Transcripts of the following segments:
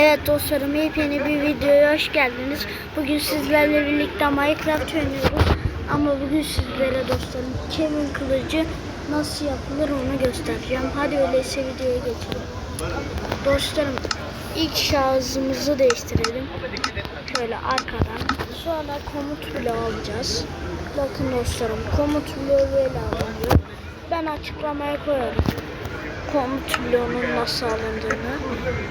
Evet dostlarım yepyeni bir videoya hoş geldiniz. Bugün sizlerle birlikte Minecraft oynuyoruz. Ama bugün sizlere dostlarım Kevin kılıcı nasıl yapılır onu göstereceğim. Hadi öyleyse videoya geçelim. Dostlarım ilk şarjımızı değiştirelim. Şöyle arkadan. Sonra komut bloğu alacağız. Bakın dostlarım komut bloğu böyle. Ben açıklamaya koyarım komut nasıl alındığını.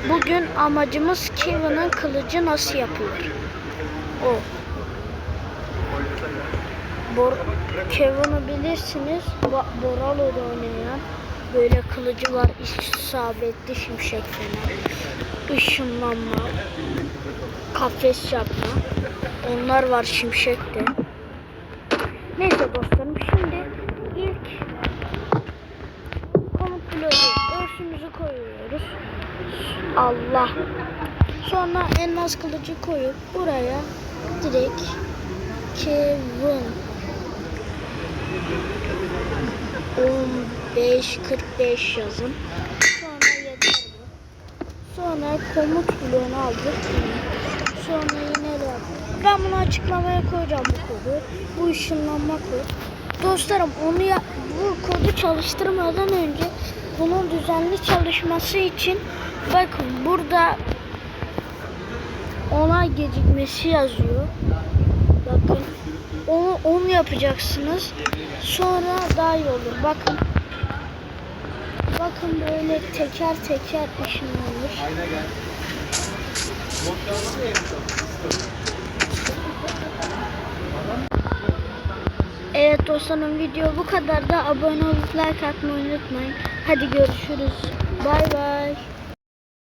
Bugün amacımız Kevin'in kılıcı nasıl yapılır. O. Bor Kevin'i bilirsiniz. Ba Boralo'da oynayan böyle kılıcı var. isabetli şimşek falan. Işınlanma. Kafes yapma. Onlar var şimşekte. Neyse dostlarım şimdi ilk bloğu örsümüzü koyuyoruz. Allah. Sonra elmas kılıcı koyup buraya direkt Kevin 1545 yazın. Sonra yeter bu. Sonra komut bloğunu aldık. Sonra yine de. Ben bunu açıklamaya koyacağım bu kodu. Bu ışınlanma kod. Dostlarım onu ya, bu kodu çalıştırmadan önce bunun düzenli çalışması için bakın burada onay gecikmesi yazıyor. Bakın onu, onu yapacaksınız. Sonra daha iyi olur. Bakın. Bakın böyle teker teker ışınlanır. Evet dostlarım video bu kadar da abone olup like atmayı unutmayın. Hadi görüşürüz. Bay bay.